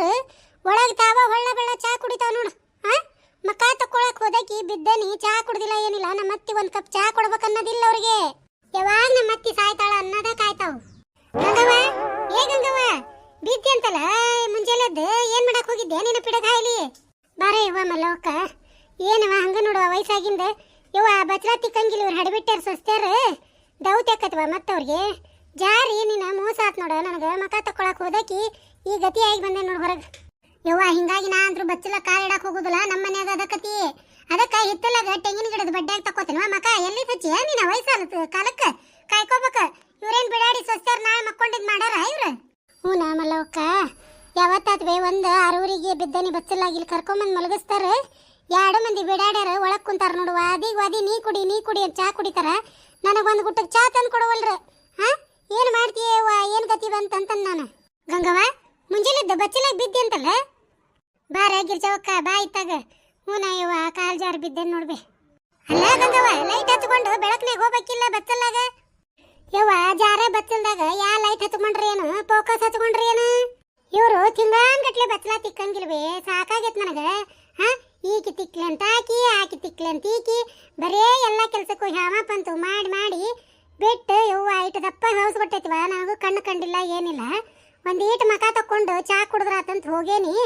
ಇಲ್ಲಿ ಒಳಗೆ ತಾವ ಹೊಳ್ಳ ಬೆಳ್ಳ ಚಾ ಕುಡಿತಾವ ನೋಡು ಹಾ ಮಕ್ಕ ತಕ್ಕೊಳಕ್ ಹೋದಕಿ ಬಿದ್ದನಿ, ಚಾ ಕುಡ್ದಿಲ್ಲ ಏನಿಲ್ಲ, ನಮ್ಮ ಅತ್ತಿ ಒಂದ್ ಕಪ್ ಚಾ ಕೊಡ್ಬೇಕನ್ನೋದಿಲ್ಲ ಅವ್ರಿಗೆ. ಯಾವಾಗ ನಮ್ಮ ಅತ್ತಿ ಸಾಯ್ತಾಳ ಅನ್ನೋದ ಕಾಯ್ತಾವ. ಗಂಗವ ಏ ಗಂಗವ ಬಿದ್ದಿ ಅಂತಲ್ಲ ಮುಂಜಾನೆ ಎದ್ದು ಏನ್ ಮಾಡಕ್ ಹೋಗಿದ್ದೆ ನಿನ್ನ ಪಿಡಗ ಹಾಯ್ಲಿ ಬಾರೇ ಯವ್ವ ಮಲ್ಲವಕ್ಕ ಏನವ ಹಂಗ ನೋಡುವ ವಯಸ್ಸಾಗಿಂದ? ಯವ್ವ ಬಚ್ರ ತಿಕ್ಕಂಗಿಲ್ಲ ಇವ್ರು ಹಡಬಿಟ್ಟಾರ ಸಸ್ತ್ಯಾರ ದೌತ್ಯಾಕತ್ವ ಮತ್ತವ್ರಿಗೆ? ಜಾರಿ, ನಿನ್ನ ಮೋಸ ಆತ್ ನೋಡ, ನನಗ ಮಕ ತಕ್ಕೊಳಕ್ ಹೋದಕಿ ಈ ಗತಿಯಾಗಿ ಬಂದೆ ನೋಡಿ ಹೊರಗೆ? ಯವ್ವ, ಹಿಂಗಾಗಿ ನಾ ಅಂದ್ರೂ ಬಚ್ಚಲ ಕಾಲ್ ಇಡಕ್ ಹೋಗುದಿಲ್ಲ ನಮ್ಮ ಮನ್ಯಾಗ ಅದಕ್ಕತಿ ಅದಕ್ಕ ಹಿತ್ತಲಾಗ ತೆಂಗಿನ ಗಿಡದ ಬಡ್ಡ್ಯಾಗ ತಕೋತೀನಿ ಮಕ? ಎಲ್ಲಿ ಹಚ್ಚಿ ನೀನ ವಯಸ್ಸಾಲ ಕಾಲಕ್ಕ? ಕಾಯ್ಕೋಬೇಕ. ಇವ್ರೇನ್ ಬಿಡಾಡಿ ಸ್ವಸ್ಥ್ಯಾರ ನಾಳೆ ಮಕ್ಕೊಂಡಿದ್ ಮಾಡ್ಯಾರ ಇವ್ರ? ಹ್ಞೂ ನಾ ಮಲ್ಲವಕ್ಕ. ಯಾವತ್ತಾತ್ವೆ ಒಂದು ಆರೂರಿಗೆ ಬಿದ್ದನಿ ಬಚ್ಚಲಾಗಿ ಇಲ್ಲಿ ಕರ್ಕೊಂಬಂದು ಮಲಗಿಸ್ತಾರ. ಎರಡು ಮಂದಿ ಬಿಡಾಡ್ಯಾರ, ಒಳಗೆ ಕುಂತಾರ ನೋಡು. ವಾದಿಗ್ ವಾದಿ, ನೀ ಕುಡಿ ನೀ ಕುಡಿ ಅಂತ ಚಾ ಕುಡಿತಾರ. ಒಂದು ಗುಟ್ಟಕ್ಕೆ ಚಾ ತಂದು ಕೊಡವಲ್ರ ಹಾಂ? ಏನು ಮಾಡ್ತೀಯವ್ವ? ಏನು ಗತಿ ಬಂತಂತ ನಾನು? ಗಂಗವ್ವ ಮುಂಜಾನೆದ್ದು ಬಚ್ಚಲಾಗಿ ಬಿದ್ದೆ ಅಂತಲ್ಲ ಬಾರ ಗಿರ್ಜವಕ್ಕ ಬಾ ಇತ್ತಾಗ ಹ್ಞೂ ಇವ ಕಾಲ್ ಜಾರ್ ಬಿದ್ದೆ ನೋಡ್ಬೆ. ಅಲ್ಲ ಗಂಗವ್ವ ಲೈಟ್ ಹತ್ಕೊಂಡು ಬೆಳಕನಾಗ ಹೋಗ್ಬೇಕಿಲ್ಲ ಬತ್ತಲ್ಲಾಗ ಯವ್ವ, ಜಾರ ಬತ್ತಲ್ದಾಗ ಯಾ ಲೈಟ್ ಹತ್ಕೊಂಡ್ರಿ ಏನು? ಫೋಕಸ್ ಹತ್ಕೊಂಡ್ರಿ ಏನು? ಇವರು ತಿಂಗಾನ್ಗಟ್ಲೆ ಬತ್ತಲ ತಿಕ್ಕಂಗಿಲ್ವೇ? ಸಾಕಾಗೈತ್ ನನಗೆ. ಹಾ? ಈಕಿ ತಿಕ್ಲೆ ಅಂತ ಆಕಿ ಆಕಿ ತಿಕ್ಲೆ ಅಂತ ಈಕಿ. ಬರೇ ಎಲ್ಲ ಕೆಲಸಕ್ಕೂ ಹ್ಯಾಮ ಪಂತು ಮಾಡಿ ಮಾಡಿ ಬಿಟ್ಟು ಯವ್ವ ಇಟ್ಟು ದಪ್ಪ ಹೌಸ್ ಕೊಟ್ಟೈತಿವ ನನಗೂ ಕಣ್ಣು ಕಂಡಿಲ್ಲ, ಏನಿಲ್ಲ. ಒಂದು ಈಟ್ ಮಕ ತಕ್ಕೊಂಡು ಚಾ ಕುಡಿದ್ರಾತಂತ ಹೋಗೇನಿ.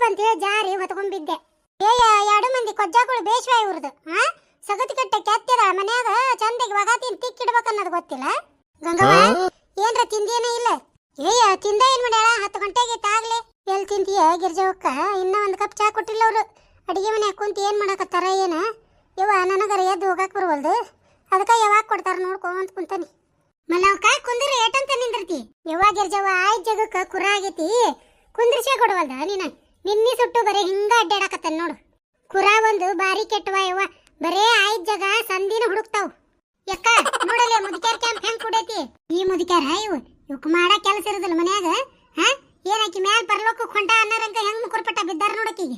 ರಪ್ ಅಂತೇಳಿ ಜಾರಿ ಹೊತ್ಕೊಂಡ್ಬಿದ್ದೆ. ಏಯ ಎರಡು ಮಂದಿ ಕೊಜ್ಜಾಗಳು ಬೇಷವ ಇವ್ರದ್ದು ಹಾ ಸಗತಿ ಕಟ್ಟೆ ಕೆತ್ತಿದ ಮನ್ಯಾಗ ಚಂದಿಗೆ ವಗಾತಿನ ತಿಕ್ಕಿಡ್ಬೇಕನ್ನೋದು ಗೊತ್ತಿಲ್ಲ? ಗಂಗವ್ವ ಏನ್ರ ತಿಂದೇನ ಇಲ್ಲ? ಏಯ ತಿಂದ ಏನ್ ಮಾಡ್ಯಾಳ? ಹತ್ತು ಗಂಟೆಗೆ ತಾಗ್ಲೆ ಎಲ್ಲಿ ತಿಂತೀಯ ಗಿರ್ಜವಕ್ಕ ಇನ್ನ ಒಂದು ಕಪ್ ಚಾ ಕೊಟ್ಟಿಲ್ಲ ಅವರು. ಅಡಿಗೆ ಮನೆ ಕುಂತ ಏನ್ ಮಾಡಕತ್ತಾರ ಏನ? ಯವ್ವ ನನಗರ ಎದ್ದು ಹೋಗಕ್ ಬರ್ವಲ್ದು. ಅದಕ್ಕ ಯಾವಾಗ ಕೊಡ್ತಾರ ನೋಡ್ಕೊಂತ ಕುಂತಾನಿ. ಮಲ್ಲವಕ್ಕ ಕುಂದ್ರ ಏಟಂತ ನಿಂದಿರ್ತಿ. ಯವ್ವ ಗಿರ್ಜವ್ವ ಆಯ್ ಜಗಕ್ಕ ಕುರ ಆಗೈತಿ. ಕುಂದ್ರಿಸೇ ಕೊಡವಲ್ದ ನೀನ? ನಿನ್ನಿ ಸುಟ್ಟು ಬರೀ ಹಿಂಗ ಅಡ್ಡಾಡಕತ್ತ ನೋಡು. ಕುರ ಒಂದು ಬಾರಿ ಕೆಟ್ಟವ ಯವ್ವ. ಬರೇ ಆಯ್ತ್ ಜಗ, ಸಂದಿನ ಹುಡುಕ್ತಾವ್. ಯಕ್ಕ, ನೋಡಲ್ಲ ಮುದುಕ್ಯಾರ ಕ್ಯಾಂಪ್ ಹೆಂಗ್ ಕುಡೈತಿ? ಈ ಮುದುಕ್ಯಾರ ಇವು. ಇವಕ್ ಮಾಡ ಕೆಲಸ ಇರೋದಿಲ್ಲ ಮನ್ಯಾಗ. ಹಾ? ಏನಾಕಿ ಮ್ಯಾಲ ಪರಲೋಕ ಕೊಂಡ ಅನ್ನರಂಗ ಹೆಂಗ್ ಮುಕುರ್ಪಟ್ಟ ಬಿದ್ದಾರ ನೋಡಕೀಗ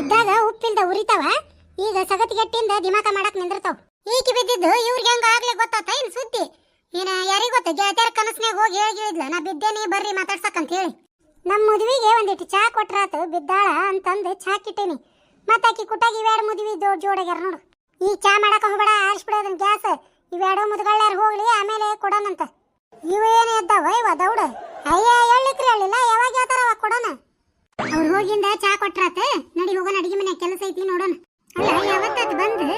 ಇದ್ದಾಗ ಉಪ್ಪಿಂದ ಉರಿತಾವ. ಈಗ ಸಗತಿಗೆಟ್ಟಿಂದ ದಿಮಾಕ ಮಾಡಕ್ ನಿಂದಿರ್ತಾವ. ಈಕಿ ಬಿದ್ದಿದ್ದು ಇವ್ರಿಗೆ ಹೆಂಗ ಆಗ್ಲಿ ಗೊತ್ತಾತ? ಇನ್ ಸುದ್ದಿ? ಏನ ಯಾರಿಗ್ ಗೊತ್ತ? ಗೆಳತಿಯರ ಕನಸ್ನಾಗ ಹೋಗಿ ಹೇಳಿದ್ಲ ನಾ ಬಿದ್ದೇನಿ, ಬರ್ರಿ ಮಾತಾಡ್ಸಕ್ ಹೇಳಿ. ನಮ್ಮ ಮದುವೆಗೆ ಒಂದಿಟ್ಟು ಚಾ ಕೊಟ್ರಾತು, ಬಿದ್ದಾಳ ಅಂತಂದು ಚಾ ಕಿಟ್ಟೇನಿ. ಮತ್ತಾಕಿ ಕುಟ್ಟಾಗಿ ಇವೆರಡು ಮದುವೆ ಜೋಡ್ ಜೋಡಾಗ್ಯಾರ ನೋಡು. ಈ ಚಾ ಮಾಡಕ ಹೋಗ್ಬೇಡ, ಆರಿಸ್ಬಿಡೋದನ್ ಗ್ಯಾಸ್. ಇವೆರಡು ಮುದ್ಗಳ್ಯಾರ ಹೋಗ್ಲಿ, ಆಮೇಲೆ ಕೊಡೋಣಂತ ಇವೇನು ಎದ್ದಾವ, ಇವ ದೌಡ. ಅಯ್ಯ ಹೇಳಿಕ್ರಿ ಹೇಳಿಲ್ಲ ಯಾವಾಗ ಹೇಳ್ತಾರ ಅವಾಗ ಕೊಡೋಣ ಅವ್ರು ಹೋಗಿಂದ ಚಾ ಕೊಟ್ರಾತ, ನಡಿ ಹೋಗೋಣ, ಅಡಿಗೆ ಮನೆ ಕೆಲಸ ಐತಿ ನೋಡೋಣ. ಅಲ್ಲ, ಯಾವತ್ತದು ಬಂದು,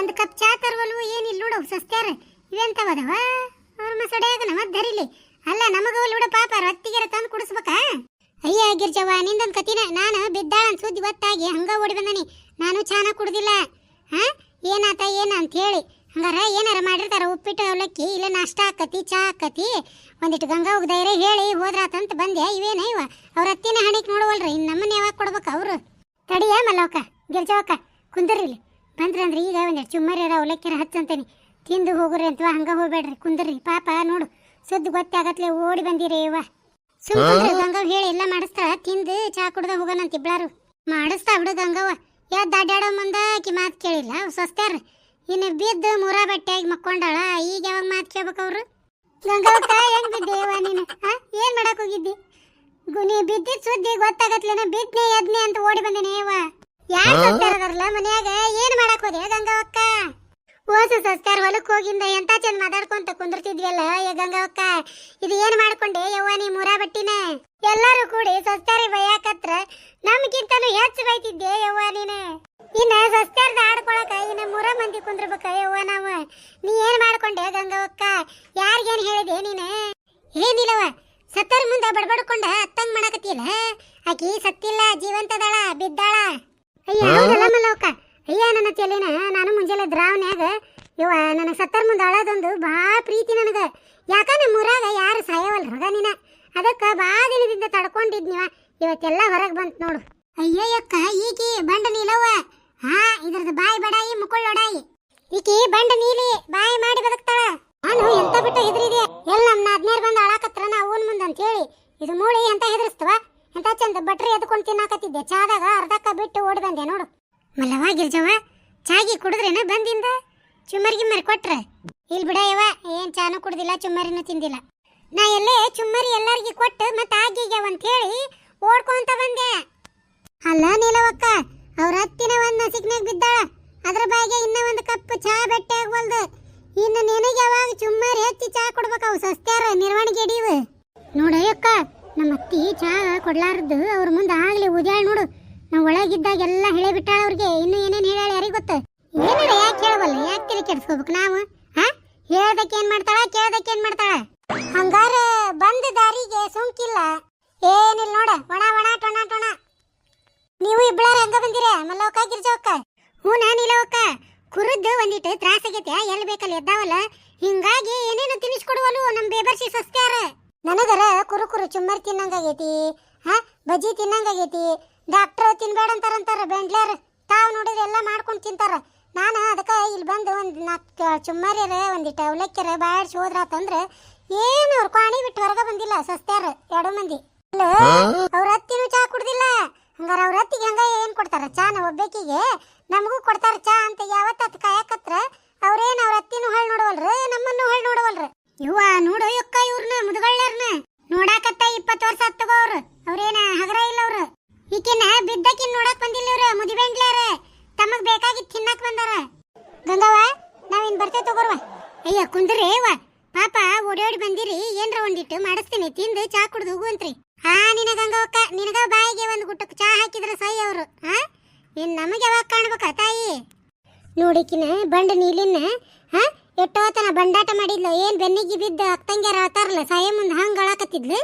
ಒಂದು ಕಪ್ ಚಾ ತರುವಲ್ವು, ಏನಿಲ್ಲ ನೋಡು ಸಸ್ತ್ಯಾರ ಇವೆಂತವದವ ಅವ್ರ ಮಸಡ್ಯಾಗ ಮತ್ತೆ ಧರಿಲಿ ಅಲ್ಲ, ನಮಗ ಬಿಡ ಪಾಪ, ರತ್ತಿಗೆರ ತಂದು ಕುಡಿಸ್ಬೇಕಾ? ಅಯ್ಯ, ಗಿರ್ಜವ್ವ, ನಿಂದೊಂದ್ ಕತಿನ ನಾನು ಬಿದ್ದಾಳ ಅಂತ ಸುದ್ದಿ ಗೊತ್ತಾಗಿ ಹಂಗ ಓಡಿ ಬಂದನಿ. ನಾನು ಚಾನ ಕುಡ್ದಿಲ್ಲ. ಹಾ? ಏನಾತ, ಏನ ಅಂತ ಹೇಳಿ ಹಂಗಾರ ಏನಾರ ಮಾಡಿರ್ತಾರ, ಉಪ್ಪಿಟ್ಟು, ಅವಲಕ್ಕಿ, ಇಲ್ಲ ನಾಷ್ಟ ಆಕತಿ ಚಾ ಆಕತಿ ಒಂದಿಟ್ಟು ಗಂಗಾ ಹೋಗ್ ಧೈರ್ಯ ಹೇಳಿ ಹೋದ್ರಾತಂತ ಬಂದೆ. ಇವೇನ ಇವ? ಅವ್ರ ಅತ್ತಿನ ಹಣಿಕ್ ನೋಡುವಲ್ರಿ. ಇನ್ ನಮ್ಮನ್ನ ಯಾವಾಗ ಕೊಡ್ಬೇಕು ಅವರು? ತಡಿಯ ಮಲ್ಲವಕ್ಕ ಗಿರ್ಜವಕ್ಕ ಕುಂದರ್ರಿ ಬಂದ್ರಂದ್ರೆ ಈಗ ಒಂದಿಟ್ಟು ಚುಮ್ಮರಿರ ಅವಲಕ್ಕಿರ ಹಚ್ಚಂತೇನಿ. ತಿಂದು ಹೋಗ್ರಿ ಅಂತ ಹಂಗ ಹೋಗ್ಬೇಡ್ರಿ ಕುಂದ್ರಿ. ಪಾಪ ನೋಡು ಸದ್ದು ಗೊತ್ತಾಗತ್ಲೆ ಓಡಿ ಬಂದಿರಿ ಇವ ಸುಮ್ಮನೆ ಗಂಗವ್ ಹೇಳಿ ಎಲ್ಲ ಮಾಡಿಸ್ತಾ ತಿಂದು ಚಾ ಕುಡ್ದ ಹೋಗೋಣಂತ ಇಬ್ಳಾರು. ಮಾಡಿಸ್ತಾ ಬಿಡು ಗಂಗವ್ವ. ಯಾವ್ದು ಅಡ್ಡಾಡೋ ಮುಂದ ಆಕಿ ಮಾತು ಕೇಳಿಲ್ಲ. ಅವ್ ಸ್ವಸ್ತ್ಯಾರ ಇನ್ನು ಬಿದ್ದು ಮೂರ ಬಟ್ಟೆಯಾಗಿ ಮಕ್ಕೊಂಡಾಳ. ಈಗ ಯಾವಾಗ ಮಾತು ಕೇಳ್ಬೇಕು ಅವರು? ಗಂಗವಕ್ಕ ಹೆಂಗ್ ಬಿದ್ದೇವ ನೀನು? ಹಾ ಏನ್ ಮಾಡಕ್ ಹೋಗಿದ್ದಿ? ಗುನಿ ಬಿದ್ದಿದ್ ಸುದ್ದಿ ಗೊತ್ತಾಗತ್ಲೇನ ಬಿದ್ನೆ ಎದ್ನೆ ಅಂತ ಓಡಿ ಬಂದೇನೆ ಯವ್ವ ಯಾರು ಮನೆಯಾಗ ಮನ್ಯಾಗ? ಏನ್ ಮಾಡಕ್ ಹೋದೆ ಗಂಗವಕ್ಕ ಓಸು ಸಸ್ತಾರ ಹೊಲಕ್ ಹೋಗಿಂದ ಎಂತ ಚಂದ ಮಾತಾಡ್ಕೊಂತ ಕುಂದಿರ್ತಿದ್ವಲ್ಲ ಏ ಗಂಗವಕ್ಕ ಇದು ಏನ್ ಮಾಡ್ಕೊಂಡೆ? ಯವ್ವ ನೀ ಮುರ ಬಟ್ಟಿನ? ಎಲ್ಲಾರು ಕೂಡಿ ಸಸ್ತಾರಿ ಬೈಯಾಕತ್ರ ನಮ್ಗಿಂತನು ಹೆಚ್ಚು ಬೈತಿದ್ದೆ ಯವ್ವ ನೀನೆ. ಇನ್ನ ಸಸ್ತಾರ್ದ ಆಡ್ಕೊಳಕ ಇನ್ನ ಮುರ ಮಂದಿ ಕುಂದ್ರಬೇಕ ಯವ್ವ ನಾವು. ನೀ ಏನ್ ಮಾಡ್ಕೊಂಡೆ ಗಂಗವಕ್ಕ? ಯಾರಿಗೇನ್ ಹೇಳಿದೆ ನೀನೆ? ಏನಿಲ್ಲವ ಸತ್ತರ ಮುಂದೆ ಬಡಬಡ್ಕೊಂಡ ಅತ್ತಂಗ್ ಮಾಡಕತ್ತಿಯಲ್ಲ? ಆಕಿ ಸತ್ತಿಲ್ಲ ಜೀವಂತದಾಳ ಬಿದ್ದಾಳ. ಅಯ್ಯ ಹೌದಲ್ಲ ಮಲ್ಲವಕ್ಕ ಅಯ್ಯ, ನನ್ನ ಚೆಲ್ಲಿನ ನಾನು ಮುಂಜಾನೆ ದ್ರಾವಣ್ಯಾಗ ಇವ ನನ್ನ ಸತ್ತರ್ ಮುಂದೆ ಅಳೋದೊಂದು ಭಾಳ ಪ್ರೀತಿ ನನಗೆ. ಯಾಕ ನಮ್ಮ ಊರಾಗ ಯಾರು ಸಾಯವಲ್ ರಗ ನೀನ? ಅದಕ್ಕೆ ಭಾಳ ದಿನದಿಂದ ತಡ್ಕೊಂಡಿದ್ನಿವ. ಇವತ್ತೆಲ್ಲ ಹೊರಗೆ ಬಂತು ನೋಡು. ಅಯ್ಯಯ್ಯಕ್ಕ, ಈಕಿ ಬಂಡ ನೀಲವ್ವ. ಹಾ ಇದ್ರದ್ದು ಬಾಯಿ ಬಡಾಯಿ ಮುಕೊಳ್ಳೊಡಾಯಿ ಈಕಿ ಬಂಡ ನೀಲಿ, ಬಾಯಿ ಮಾಡಿ ಬದುಕ್ತಾಳ. ನಾನು ಎಂತ ಬಿಟ್ಟು ಹೆದರಿದೆ? ಎಲ್ಲ ನಮ್ಮ ನಾದ್ನೇರ್ ಬಂದು ಅಳಾಕತ್ರ ನಾ ಅವನ್ ಮುಂದೆ ಅಂತ ಹೇಳಿ ಇದು ಮೂಳಿ ಅಂತ ಹೆದರಿಸ್ತವ? ಎಂತ ಚಂದ ಬಟ್ರಿ ಎದ್ಕೊಂಡು ತಿನ್ನಾಕತ್ತಿದ್ದೆ? ಚಾದಾಗ ಅರ್ಧಕ್ಕ ಬಿಟ್ಟು ಓಡಿ ಬಂದೆ ನೋಡು. ಮಲ್ಲವ ಗಿರ್ಜವ್ವ ಚಾಗಿ ಕುಡಿದ್ರೇನ ಬಂದಿಂದ? ಚುಮ್ಮರ್ ಗಿಮ್ಮರ್ ಕೊಟ್ರೆ? ಇಲ್ಲಿ ಬಿಡಯವ ಏನ್ ಚಾನು ಕುಡ್ದಿಲ್ಲ, ಚುಮ್ಮರಿನ ತಿಂದಿಲ್ಲ. ನಾ ಎಲ್ಲೇ ಚುಮ್ಮರಿ ಎಲ್ಲರಿಗೂ ಕೊಟ್ಟು ಮತ್ತೆ ಆಗಿಗ್ಯಾವ ಅಂತ ಹೇಳಿ ಓಡ್ಕೊಂತ ಬಂದೆ. ಅಲ್ಲ ನೀಲವಕ್ಕ, ಅವ್ರ ಹತ್ತಿನ ಒಂದು ನಸಿಕ್ನಾಗ ಬಿದ್ದಾಳ. ಅದ್ರ ಬಾಯಿಗೆ ಇನ್ನ ಒಂದು ಕಪ್ ಚಾ ಬೆಟ್ಟೆ ಆಗ್ವಲ್ದು. ಇನ್ನು ನಿನಗೆ ಯಾವಾಗ ಚುಮ್ಮರಿ ಹೆಚ್ಚಿ ಚಾ ಕೊಡ್ಬೇಕು ಅವು ಸಸ್ತ್ಯಾರ, ನಿರ್ವಹಣೆಗೆ ಹಿಡಿಯುವ ನೋಡಯ್ಯಕ್ಕ ನಮ್ಮ ಅತ್ತಿ ಚಾ ಕೊಡ್ಲಾರದ್ದು ಅವ್ರ ಮುಂದೆ ಆಗ್ಲಿ ಉದ್ಯಾಳ ನೋಡು. ನಾವು ಒಳಗಿದ್ದಾಗೆಲ್ಲ ಎಲ್ಲ ಹೇಳಿಬಿಟ್ಟಾಳ ಅವ್ರಿಗೆ. ಇನ್ನು ಏನೇನು ಹೇಳಾಳ ಯಾರಿಗೆ ಗೊತ್ತು? ಏನಾರ ಯಾಕೆ ಹೇಳವಲ್ಲ? ಯಾಕೆ ತಿಳಿ ಕೆಡಿಸ್ಕೋಬೇಕು ನಾವು? ಹಾ? ಹೇಳ್ದಕ್ಕೆ ಏನ್ ಮಾಡ್ತಾಳ? ಕೇಳೋದಕ್ಕೆ ಏನ್ ಮಾಡ್ತಾಳ? ಹಂಗಾರ ಬಂದ ದಾರಿಗೆ ಸುಂಕಿಲ್ಲ. ಏನಿಲ್ಲ ನೋಡ, ಒಣ ಒಣ, ಟೊಣ ಟೊಣ. ನೀವು ಇಬ್ಬಳಾರ ಹಂಗ ಬಂದಿರ? ಮಲ್ಲವಕ್ಕ ಗಿರ್ಜವಕ್ಕ ಹ್ಞೂ ನಾನಿಲ್ಲವಕ್ಕ ಕುರುದ್ದು ಒಂದಿಟ್ಟು ತ್ರಾಸ ಆಗೈತೆ ಎಲ್ಲಿ ಬೇಕಲ್ಲಿ ಎದ್ದಾವಲ್ಲ? ಹಿಂಗಾಗಿ ಏನೇನು ತಿನ್ನಿಸ್ಕೊಡುವಲು ನಮ್ಮ ಬೇಬರ್ಸಿ ಸಸ್ತ್ಯಾರ ನನಗರ ಕುರು ಕುರು ಚುಮ್ಮರ್ ತಿನ್ನಂಗಾಗೈತಿ ಹಾ? ಬಜ್ಜಿ ತಿನ್ನಂಗಾಗೈತಿ ಡಾಕ್ಟರ್ ತಿನ್ಬೇಡ ಅಂತಾರಂತಾರ ಬೆಂಡ್ಲ್ಯಾರ. ತಾವು ನೋಡಿದ್ರೆ ಎಲ್ಲ ಮಾಡ್ಕೊಂಡು ತಿಂತಾರ. ನಾನು ಅದಕ್ಕೆ ಇಲ್ಲಿ ಬಂದು ಒಂದು ನಾಲ್ಕು ಚುಮ್ಮರಿಯರ ಒಂದಿಟ್ಟು ಅವಲಕ್ಕಿಯರ ಬಾಯಾಡ್ಸಿ ಹೋದ್ರಾತಂದ್ರೆ ಏನು ಅವ್ರ ಕಾಣಿ ಬಿಟ್ಟು ಹೊರಗೆ ಬಂದಿಲ್ಲ ಸಸ್ತ್ಯಾರ ಎರಡು ಮಂದಿ. ಅವ್ರ ಹತ್ತಿನೂ ಚಾ ಕುಡ್ದಿಲ್ಲ. ಹಂಗಾರ ಅವ್ರ ಹತ್ತಿಗೆ ಹಂಗ ಏನು ಕೊಡ್ತಾರ? ಚಾನ ಒಬ್ಬಾಕಿಗೆ ನಮಗೂ ಕೊಡ್ತಾರ ಚಾ ಅಂತ ಯಾವತ್ತ ಕಾಯಕತ್ರ ಅವ್ರೇನ್ ಅವ್ರ ಹತ್ತಿನೂ ಹೊಳ್ ನೋಡವಲ್ರ ನಮ್ಮನ್ನು ಹೊಳ್ ನೋಡವಲ್ರ ಇವ್ವ ನೋಡು ಯಕ್ಕ ಇವ್ರನ್ನ ಮುದುಗಳ್ಳರ್ನ ನೋಡಾಕತ್ತ ಇಪ್ಪತ್ತು ವರ್ಷ ಹತ್ತಗೋ ಅವ್ರು ಅವ್ರೇನ ಹಗರ ಇಲ್ಲ ಅವ್ರು ಈಕಿನ ಬಿದ್ದಕಿನ್ ನೋಡಕ್ ಬಂದಿಲ್ಲ ಇವ್ರು ಮುದಿಬೆಂಡ್ಲಾರ ತಮಗ್ ಬೇಕಾಗಿದ್ ತಿನ್ನಕ್ ಬಂದಾರ ಗಂಗವ್ವ ನಾವಿನ್ ಬರ್ತೇವೆ ತಗೋರ್ವ ಅಯ್ಯ ಕುಂದ್ರಿ ಅವ್ವ ಪಾಪ ಓಡೋಡಿ ಬಂದಿರಿ ಏನ್ರ ಒಂದಿಟ್ಟು ಮಾಡಿಸ್ತೀನಿ ತಿಂದು ಚಾ ಕುಡ್ದು ಹೋಗುವಂತ್ರಿ ಹಾ ನಿನ ಗಂಗವಕ್ಕ ನಿನಗ ಒಂದು ಚಾ ಹಾಕಿದ್ರೆ ಸೈ ಅವರು. ಹಾ ಇನ್ ನಮಗೆ ಯಾವಾಗ ಕಾಣ್ಬೇಕ ತಾಯಿ? ನೋಡಿಕಿನ ಬಂಡ ನೀಲಿನ ಹಾ ಎಟ್ಟೋತನ ಬಂಡಾಟ ಮಾಡಿದ್ಲು. ಏನ್ ಬೆನ್ನಿಗೆ ಬಿದ್ದ ಅಕ್ಕಂಗ್ಯಾರ ಆತಾರಲ್ಲ, ಸಾಯಿ ಮುಂದೆ ಹಂಗ ಅಳಾಕತ್ತಿದ್ಲು.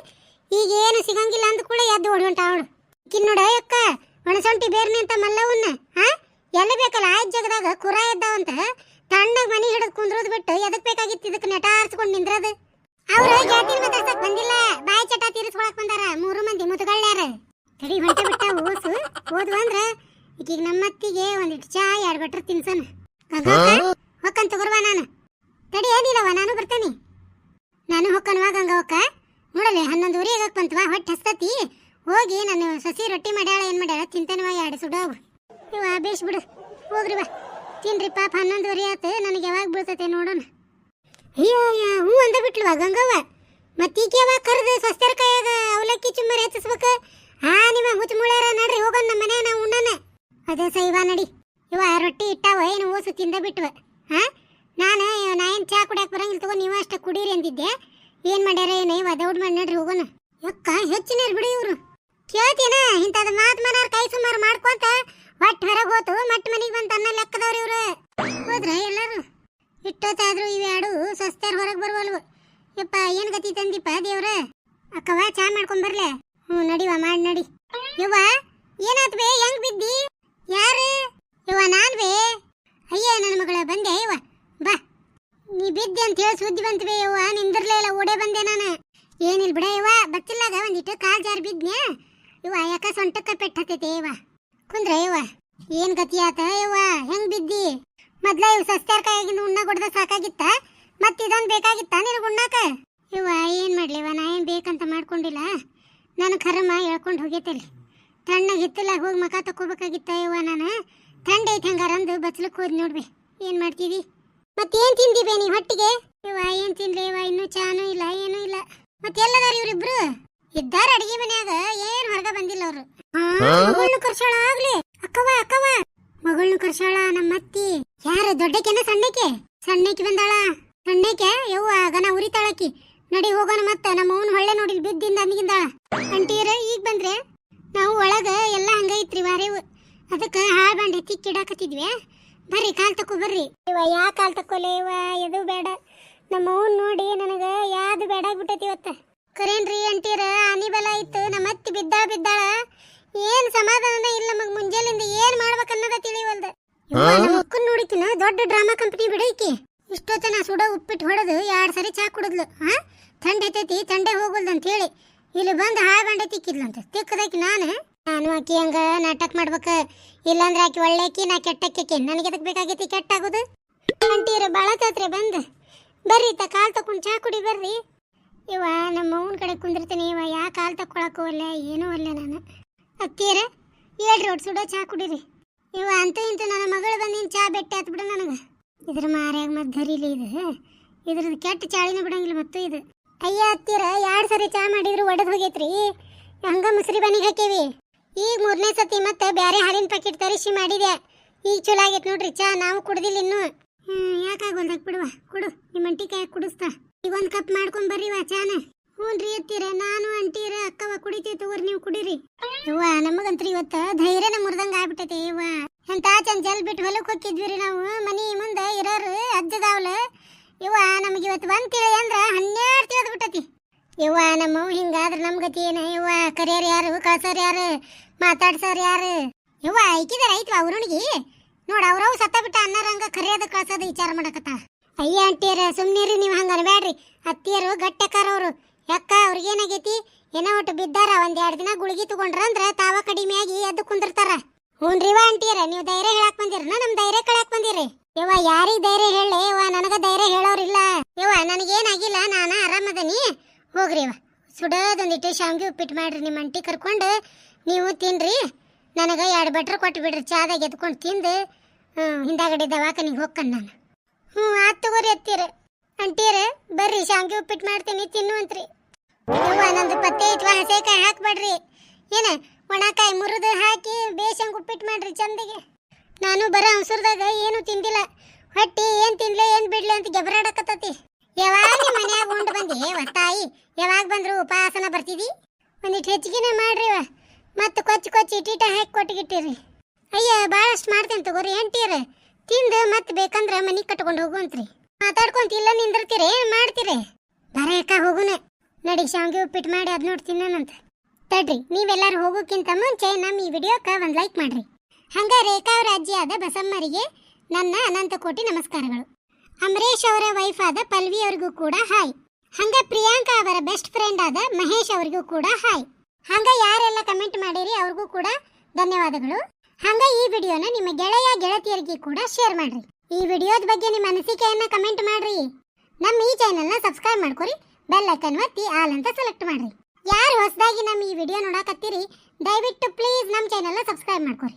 ಈಗ ಏನು ಸಿಗಂಗಿಲ್ಲ ಅಂದ ಕೂಡ ಎದ್ದು ಓಡಿ ಹೊಂಟ ಅವಳು. ಕಿನ್ ನೋಡ ಅಕ್ಕ, ಒಣಸೊಂಟಿ ಬೇರ್ನೆ ಅಂತ ಮಲ್ಲವನ್ನ ಹಾ ಎಲ್ಲಿ ಬೇಕಲ್ಲ ಆಯ್ತು ಜಗದಾಗ ಕುರ ಎದ್ದಾವಂತ. ತಣ್ಣಗೆ ಮನಿ ಹಿಡಿದು ಕುಂದ್ರೋದ್ ಬಿಟ್ಟು ಎದಕ್ ಬೇಕಾಗಿತ್ತು ಇದಕ್ಕೆ ನೆಟ ಆರ್ಸ್ಕೊಂಡು ನಿಂದ್ರದು? ಅವ್ರು ಬಂದಿಲ್ಲ. ಬಾಯಿ ಚಟ ತೀರಿಸ್ಕೊಳಕ್ ಬಂದಾರ ಮೂರು ಮಂದಿ ಮುತುಗಳ್ಳ್ಯಾರ. ತಡಿ ಹೊಂಟ ಬಿಟ್ಟ ಓಸು ಓದು ಅಂದ್ರ ಈಗೀಗ ನಮ್ಮತ್ತಿಗೆ ಒಂದಿಟ್ಟು ಚಾ ಎರಡು ಬಟ್ರ ತಿನ್ಸನ. ಹೊಕ್ಕನ್ ತಗೋರ್ವ ನಾನು. ತಡಿ ಏನಿಲ್ಲವ ನಾನು ಬರ್ತೇನೆ. ನಾನು ಹೊಕ್ಕನ್ವಾ ನೋಡಲಿ ನೋಡಲೆ ಊರಿಗೆ ಹೋಗಕ್ ಬಂತವಾ ಹೊಟ್ಟೆ ಹಸ್ತತಿ. ಹೋಗಿ ನಾನು ಸಸಿ ರೊಟ್ಟಿ ಮಾಡ್ಯಾಳ ಏನ್ ಮಾಡ್ಯಾಳ ತಿಂತೇನವ ಎರಡು ಸುಡವು ಇವ ಬೇಷ್ ಬಿಡು ಹೋಗ್ರಿ ಬಾ. ತಿನ್ರಿ ಪಾಪ ಹನ್ನೊಂದುವರೆ ಆತ ನನಗೆ ಯಾವಾಗ ಬೀಳ್ತೈತೆ ನೋಡೋಣ. ಅಯ್ಯ ಅಯ್ಯ ಹ್ಞೂ ಅಂದ ಬಿಟ್ಲವ ಗಂಗವ್ವ. ಮತ್ತೀಕೆ ಯಾವಾಗ ಕರೆದು ಸಸ್ಯರ ಕೈಯಾಗ ಅವಲಕ್ಕಿ ಚುಮ್ಮರಿ ಹೆಚ್ಚಿಸ್ಬೇಕ? ಹಾ ನಿಮ್ಮ ಮುಚ್ಚ ಮುಳ್ಯಾರ ನಡ್ರಿ ಹೋಗೋಣ ನಮ್ಮ ಮನೆ ನಾವು ಉಣ್ಣನ ಅದೇ ಸೈವ ನಡಿ. ಇವ ರೊಟ್ಟಿ ಇಟ್ಟಾವ, ಏನು ಓಸು ತಿಂದ ಬಿಟ್ವ. ಹಾ ನಾನು ನಾ ಏನು ಚಾ ಕುಡಿಯಕ್ಕೆ ಬರಂಗಿಲ್ಲ ತಗೋ, ನೀವು ಅಷ್ಟೇ ಕುಡೀರಿ ಅಂದಿದ್ದೆ. ಏನು ಮಾಡ್ಯಾರ ಏನು? ಇವ ದೌಡ್ ಮಾಡಿ ನಡ್ರಿ, ಹೋಗೋಣ. ಯಕ್ಕ ಹೆಚ್ಚಿನ ಬಿಡಿ ಇವರು. ಕೇಳ್ತೀನ? ಇಂಥದ್ದು ಮಾತು ಮನಾರ್ ಕೈ ಸುಮಾರು ಮಾಡ್ಕೊಂತ ಒಟ್ಟು ಹೊರಗೆ ಹೋತು ಮಟ್ಟ ಮನೆಗೆ ಬಂತ ಅನ್ನ ಲೆಕ್ಕದವ್ರು ಇವರು. ಹೋದ್ರ ಎಲ್ಲರೂ? ಇಟ್ಟೊತ್ತಾದ್ರೂ ಇವೆರಡು ಸಸ್ತ್ಯಾರ ಹೊರಗೆ ಬರ್ವಲ್ವು. ಯಪ್ಪ, ಏನು ಗತಿ ತಂದಿಪ್ಪ ದೇವ್ರ? ಅಕ್ಕವ, ಚಾ ಮಾಡ್ಕೊಂಡ್ ಬರ್ಲೆ. ಹ್ಞೂ ನಡಿವ, ಮಾಡಿ, ನಡಿ. ಯವ್ವ ಏನಾತ್ ಹೆಂಗ್ ಬಿದ್ದಿ? ಯಾರು? ಯವ್ವ ನಾನ್ ಅಯ್ಯ, ನನ್ನ ಮಗಳ ಬಂದೆ, ಯವ್ವ. ಬಾ. ನೀ ಬಿದ್ದೆ ಅಂತ ಹೇಳಿ ಸುದ್ದಿ ಬಂತು ಬೇ ಯವ್ವ. ನಿಂದಿರ್ಲೇ ಇಲ್ಲ, ಓಡೇ ಬಂದೆ ನಾನು. ಏನಿಲ್ಲ ಬಿಡ, ಯವ್ವ. ಬಚ್ಚಿಲ್ಲಾಗ ಒಂದಿಟ್ಟು ಕಾಲ್ ಜಾರ್ ಬಿದ್ನ್ಯಾ? ಇವ ಯಾಕ ಸೊಂಟಕ್ಕ ಪೆಟ್ಟತೈತೆ ಯವ್ವ? ಕುಂದ್ರ, ಯವ್ವ. ಏನ್ ಗತಿ ಆತ, ಯವ್ವ? ಹೆಂಗ್ ಬಿದ್ದಿ? ಮೊದ್ಲ ಇವ್ ಸಸ್ತ್ಯಾರ ಕೈಯಾಗಿಂದ ಉಣ್ಣ ಕೊಡ್ದ ಸಾಕಾಗಿತ್ತ? ಮತ್ ಇದೊಂದ್ ಬೇಕಾಗಿತ್ತ ನಿನಗ ಉಣ್ಣಾಕ? ಇವ ಏನ್ ಮಾಡ್ಲಿವ ನಾ ಏನ್ ಬೇಕಂತ ಮಾಡ್ಕೊಂಡಿಲ್ಲ. ನಾನು ಕರ್ಮ ಹೇಳ್ಕೊಂಡು ಹೋಗೈತಲ್ಲಿ ತಣ್ಣಗೆ ಹಿತ್ತಲ ಹೋಗಿ ಮಕ ತಕೋಬೇಕಾಗಿತ್ತ ಇವ ನಾನು? ತಂಡ ಐತೆ ಹಂಗಾರ ಅಂದು ಬಚ್ಲಕ್ಕೆ ಹೋದ್ ನೋಡ್ಬಿ. ಏನ್ ಮಾಡ್ತೀವಿ? ಮತ್ತೇನು ತಿಂದಿ ಬೇನಿ ಹೊಟ್ಟಿಗೆ? ಇವ ಏನು ತಿನ್ಲಿ ಇವ ಇನ್ನೂ ಚಾನು ಇಲ್ಲ, ಏನೂ ಇಲ್ಲ. ಮತ್ತೆ ಎಲ್ಲದಾರಿ ಇವ್ರಿಬ್ರು? ಇದ್ದಾರ ಅಡಿಗೆ ಮನ್ಯಾಗ, ಏನು ಹೊರಗೆ ಬಂದಿಲ್ಲ ಅವರು. ಮಗಳನ್ನ ಕರ್ಸಾಳ ಆಗ್ಲಿ. ಅಕ್ಕವ ಅಕ್ಕವ ಮಗಳನ್ನ ಕರ್ಸೋಳ ನಮ್ಮ ಅತ್ತಿ ಯಾರ ದೊಡ್ಡಕೆನ ಸಣ್ಣಕ್ಕೆ? ಸಣ್ಣಕ್ಕೆ ಬಂದಾಳ? ಸಣ್ಣಕ್ಕೆ? ಯವ್ವ ಗನ ನಡಿ ಹೋಗೋಣ ಮತ್ತೆ. ನಮ್ಮ ಅವನ ಹೊಳ್ಳೆ ನೋಡಿ ಬಿದ್ದಿಂದ ಅಂದಿಂದ ಅಂಟಿಯರ ಈಗ ಬಂದ್ರೆ ನಾವು ಒಳಗ ಎಲ್ಲ ಹಂಗೈತ್ರಿ ವಾರೇವು ಅದಕ್ಕ ಹಾಳ್ ಬಂಡೆ ತಿಕ್ಕಿಡಾಕತ್ತಿದ್ವಿ ಬರ್ರಿ ಕಾಲ್ ತಕೋ ಬರ್ರಿ. ಇವ ಯಾ ಕಾಲ್ ತಕೋಲೆ ಇವ? ಎದು ಬೇಡ. ನಮ್ಮ ಅವನ್ ನೋಡಿ ನನಗೆ ಯಾದು ಬೇಡ ಆಗ್ಬಿಟ್ಟೈತಿ ಇವತ್ತ. ಕರೇನ್ರಿ ಅಂಟೀರ ಅನಿಬಲ ಇತ್ತು ನಮ್ಮ ಅತ್ತಿ ಬಿದ್ದಾಳ ಬಿದ್ದಾಳ. ಏನ್ ಸಮಾಧಾನ ಇಲ್ಲ ಮಗ ಮುಂಜಾಲಿಂದ. ಏನ್ ಮಾಡ್ಬೇಕನ್ನೋದ ತಿಳಿವಲ್ದ. ಮಕ್ಕನ್ ನೋಡಿಕಿನ ದೊಡ್ಡ ಡ್ರಾಮಾ ಕಂಪನಿ ಬಿಡೈಕಿ. ಇಷ್ಟೊತ್ತನ ಸುಡ ಉಪ್ಪಿಟ್ಟು ಹೊಡೆದು ಎರಡ್ ಸರಿ ಚಾ ಕುಡಿದ್ಲು. ಹಾ ಥಂಡ ಐತೈತಿ ಥಂಡೆ ಹೋಗಲ್ದು ಅಂತ ಹೇಳಿ ಇಲ್ಲಿ ಬಂದು ಹಾಳು ಬಂಡೆ ತಿಕ್ಕಿದ್ಲಂತ ತಿಕ್ಕದಾಕಿ ನಾನು? ನಾನು ಆಕಿ ಹಂಗ ನಾಟಕ ಮಾಡ್ಬೇಕು. ಇಲ್ಲಾಂದ್ರೆ ಆಕಿ ಒಳ್ಳೆ ಆಕಿ ನಾ ಕೆಟ್ಟಕ್ಕೆ ನನಗೆ ಅದಕ್ಕೆ ಬೇಕಾಗೈತಿ ಕೆಟ್ಟಾಗೋದು ಬಾಳ ತಾತ್ರೆ ಬಂದ. ಬರ್ರಿ ತ, ಕಾಲು ತಕೊಂಡು ಚಾ ಕುಡಿ ಬರ್ರಿ. ಇವ ನಮ್ಮ ಕಡೆ ಕುಂದಿರ್ತೀನಿ. ಇವ ಯಾ ಕಾಲು ತಕೊಳಕ್ಕೂ ಅಲ್ಲ ಏನೂ ಅಲ್ಲ ನಾನು. ಅತ್ತೀರ ಹೇಳ್ರಿ ಒಟ್ಟು ಸುಡೋ ಚಾ ಕುಡೀರಿ. ಇವ ಅಂತ ಇಂತ ನನ್ನ ಮಗಳು ಬಂದಿನ ಚಾ ಬೆಟ್ಟ ಆತ್ ಬಿಡು ನನಗೆ. ಇದ್ರ ಮಾರ್ಯಾಗ ಮತ್ತೆ ಧರಿಲಿ ಇದು. ಇದ್ರದ್ದು ಕೆಟ್ಟ ಚಾಳಿನ ಬಿಡಂಗಿಲ್ಲ ಮತ್ತು ಇದು. ಅಯ್ಯ ಹತ್ತಿರ ಎರಡು ಸರಿ ಚಾ ಮಾಡಿದ್ರು ಒಡೆದು ಹೋಗೈತ್ರಿ. ಹಂಗ ಮುಸ್ರಿ ಬನಿಗೆ ಹಾಕೇವಿ. ಈಗ ಮೂರನೇ ಸತಿ ಮತ್ತೆ ಬ್ಯಾರೆ ಹಾಲಿನ ಪ್ಯಾಕೆಟ್ ತರಿಸಿ ಮಾಡಿದೆ. ಈಗ ಚಲೋ ಆಗೈತೆ ನೋಡ್ರಿ, ಚಾ ನಾವು ಕುಡ್ದಿಲ್ಲ ಇನ್ನು. ಯಾಕಾಗೋಲ್ದಾಗ ಬಿಡುವ? ಕುಡು ನಿಮ್ಮ ಅಂಟಿ ಕೈ ಕುಡಿಸ್ತಾ. ಈಗ ಒಂದು ಕಪ್ ಮಾಡ್ಕೊಂಡ್ ಬರ್ರಿವ ಚಾನ. ಹ್ಞೂನ್ರಿ ಎತ್ತೀರ ನಾನು ಅಂಟೀರ, ಅಕ್ಕವ ಕುಡಿತೀವಿ ತಗೋರಿ ನೀವು ಕುಡೀರಿ. ಅವ್ವ ನಮಗಂತ್ರಿ ಇವತ್ತ ಧೈರ್ಯನ ಮುರ್ದಂಗ ಆಗ್ಬಿಟ್ಟೈತಿ ಅವ್ವ ಎಂತ ಜಲ್ ಬಿಟ್ಟು ಹೊಲಕ್ಕೆ ಹೋಗಿದ್ವಿ ನಾವು. ಮನಿ ಮುಂದೆ ಇರೋರು ಅಜ್ಜದಾವ್ಲ. ಯವ್ವ, ನಮಗೆ ಇವತ್ತು ಬಂದ್ ತಿಳಿ ಅಂದ್ರ ಹನ್ನೆರಡು ತಿಳಿದು ಬಿಟ್ಟತಿ ಯವ್ವ, ನಮ್ಮ ಹಿಂಗಾದ್ರೆ ನಮ್ಮ ಗತಿ ಏನ? ಯವ್ವ, ಕರಿಯರ್ ಯಾರು, ಕಳ್ಸೋರ್ ಯಾರು, ಮಾತಾಡ್ಸೋರ್ ಯಾರು? ಯವ್ವ ಐಕಿದಾರ ಐತ್ವ ಅವ್ರನಿಗೆ ನೋಡ ಅವ್ರವ್ ಸತ್ತ ಬಿಟ್ಟ ಅನ್ನರಂಗ ಕರಿಯೋದ ಕಳ್ಸೋದು ವಿಚಾರ ಮಾಡಕತ್ತ. ಅಯ್ಯ ಅಂಟಿಯರ ಸುಮ್ನಿರಿ, ನೀವು ಹಂಗ ಅನ್ಬೇಡ್ರಿ ಅತ್ತಿಯರು ಗಟ್ಟೆಕಾರ ಅವರು ಯಾಕ ಅವ್ರಿಗೇನಾಗೈತಿ ಏನೋ ಒಟ್ಟು ಬಿದ್ದಾರ? ಒಂದ್ ಎರಡು ದಿನ ಗುಳಿಗೆ ತಗೊಂಡ್ರ ಅಂದ್ರ ತಾವ ಕಡಿಮೆಯಾಗಿ ಎದ್ದು ಕುಂದಿರ್ತಾರ. ಹ್ಞೂನ್ರಿವ ಅಂಟಿಯರ ನೀವು ಧೈರ್ಯ ಹೇಳಕ್ ಬಂದಿರ ನಮ್ ಧೈರ್ಯ ಕಳಕ್ ಬಂದಿರಿ. ಯವ್ವ, ಯಾರಿಗ ಧೈರ್ಯ ಹೇಳಿ ಯವ್ವ, ನನಗ ಧೈರ್ಯ ಹೇಳೋರಿಲ್ಲ. ಯವ್ವ, ನನಗೇನಾಗಿಲ್ಲ, ನಾನು ಆರಾಮದನಿ ಹೋಗ್ರಿ ಯವ್ವ. ಸುಡೋದೊಂದಿಟ್ಟು ಶಾವಿಗೆ ಉಪ್ಪಿಟ್ಟು ಮಾಡ್ರಿ, ನಿಮ್ಮ ಅಂಟಿ ಕರ್ಕೊಂಡು. ನೀವು ತಿನ್ರಿ. ನನಗೆ ಎರಡು ಬಟ್ರ್ ಕೊಟ್ಟು ಬಿಡ್ರಿ ಚಾದಾಗ ಎದ್ಕೊಂಡು ತಿಂದು. ಹ್ಞೂ ಹಿಂದಾಗಡೆ ದವಾಖಾನಿಗೆ ಹೋಗ್ಕನ್ ನಾನು. ಹ್ಞೂ ಆತ್ ತಗೋರಿ ಎತ್ತೀರ ಅಂಟೀರ ಬರ್ರಿ, ಶಾವಿಗೆ ಉಪ್ಪಿಟ್ಟು ಮಾಡ್ತೀನಿ, ತಿನ್ನುವಂತ್ರಿ. ಯವ್ವ, ನಂದು ಪತ್ತೆ ಐತ್ವಾ, ಹಸೆಕಾಯಿ ಹಾಕ್ಬೇಡ್ರಿ. ಏನ, ಒಣಕಾಯಿ ಮುರಿದು ಹಾಕಿ ಬೇಸಂಗೆ ಉಪ್ಪಿಟ್ಟು ಮಾಡ್ರಿ ಚಂದಿಗೆ. ನಾನು ಬರ ಅವಸರದಾಗ ಏನು ತಿಂದಿಲ್ಲ. ಹೊಟ್ಟಿ ಏನ್ ತಿನ್ಲೆ, ಏನ್ ಬಿಡ್ಲಿ ಅಂತ ಗೆಬರಾಡಕತ್ತತಿ. ಯಾವಾಗ ಮನ್ಯಾಗ ಉಂಡು ಬಂದಿ? ತಾಯಿ ಯಾವಾಗ ಬಂದ್ರು ಉಪವಾಸನ ಬರ್ತಿದಿ? ಒಂದಿಟ್ ಹೆಚ್ಚಿಗೆನೆ ಮಾಡ್ರಿ ಮತ್ತ ಕೊಚ್ಚಿ ಕೊಚ್ಚಿ ಇಟ್ಟಿಟ ಹಾಕಿ ಕೊಟ್ಟಿಗಿಟ್ಟಿರಿ. ಅಯ್ಯ ಭಾಳಷ್ಟು ಮಾಡ್ತೇನೆ ತಗೋರಿ ಎಂಟೀರ ತಿಂದು ಮತ್ತೆ ಬೇಕಂದ್ರ ಮನಿ ಕಟ್ಕೊಂಡು ಹೋಗುವಂತ್ರಿ. ಮಾತಾಡ್ಕೊಂತ ಇಲ್ಲ ನಿಂದಿರ್ತೀರಿ ಮಾಡ್ತೀರಿ? ಬರ ಹೋಗುನ. ನಡಿ ಶಾವಿಗೆ ಉಪ್ಪಿಟ್ಟು ಮಾಡಿ ಅದ್ ನೋಡಿ ತಿನ್ನೋಣಂತ ತಡ್ರಿ, ನೀವೆಲ್ಲರೂ ಹೋಗೋಕ್ಕಿಂತ ಮುಂಚೆ ನಮ್ಮ ಈ ವಿಡಿಯೋಕ್ಕೆ ಒಂದು ಲೈಕ್ ಮಾಡ್ರಿ. ಹಂಗ ರೇಖಾ ಅವರ ಅಜ್ಜಿಯಾದ ಬಸಮ್ಮರಿಗೆ ನನ್ನ ಅನಂತ ಕೋಟಿ ನಮಸ್ಕಾರಗಳು. ಅಮರೇಶ್ ಅವರ ವೈಫ್ ಆದ ಪಲ್ವಿ ಅವರಿಗೂ ಕೂಡ ಹಾಯ್ ಹಂಗ ಪ್ರಿಯಾಂಕಾ ಅವರ ಬೆಸ್ಟ್ ಫ್ರೆಂಡ್ ಆದ ಮಹೇಶ್ ಅವರಿಗೂ ಕೂಡ ಹಾಯ್ ಹಂಗ ಯಾರೆಲ್ಲ ಕಮೆಂಟ್ ಮಾಡಿರಿ ಅವ್ರಿಗೂ ಕೂಡ ಧನ್ಯವಾದಗಳು. ಹಂಗ ಈ ವಿಡಿಯೋನ ನಿಮ್ಮ ಗೆಳೆಯ ಗೆಳತಿಯರಿಗೆ ಕೂಡ ಶೇರ್ ಮಾಡ್ರಿ. ಈ ವಿಡಿಯೋದ ಬಗ್ಗೆ ನಿಮ್ಮ ಅನಿಸಿಕೆಯನ್ನ ಕಮೆಂಟ್ ಮಾಡ್ರಿ. ನಮ್ಮ ಈ ಚಾನೆಲ್ನ ಸಬ್ಸ್ಕ್ರೈಬ್ ಮಾಡ್ಕೊರಿ ಬೆಲ್ ಐಕನ್ ಒತ್ತಿ ಆಲ್ ಅಂತ ಸೆಲೆಕ್ಟ್ ಮಾಡ್ರಿ. ಯಾರು ಹೊಸದಾಗಿ ನಮ್ಮ ಈ ವಿಡಿಯೋ ನೋಡಕತ್ತೀರಿ, ದಯವಿಟ್ಟು ಪ್ಲೀಸ್ ನಮ್ಮ ಚಾನೆಲ್ನ ಸಬ್ಸ್ಕ್ರೈಬ್ ಮಾಡ್ಕೊರಿ.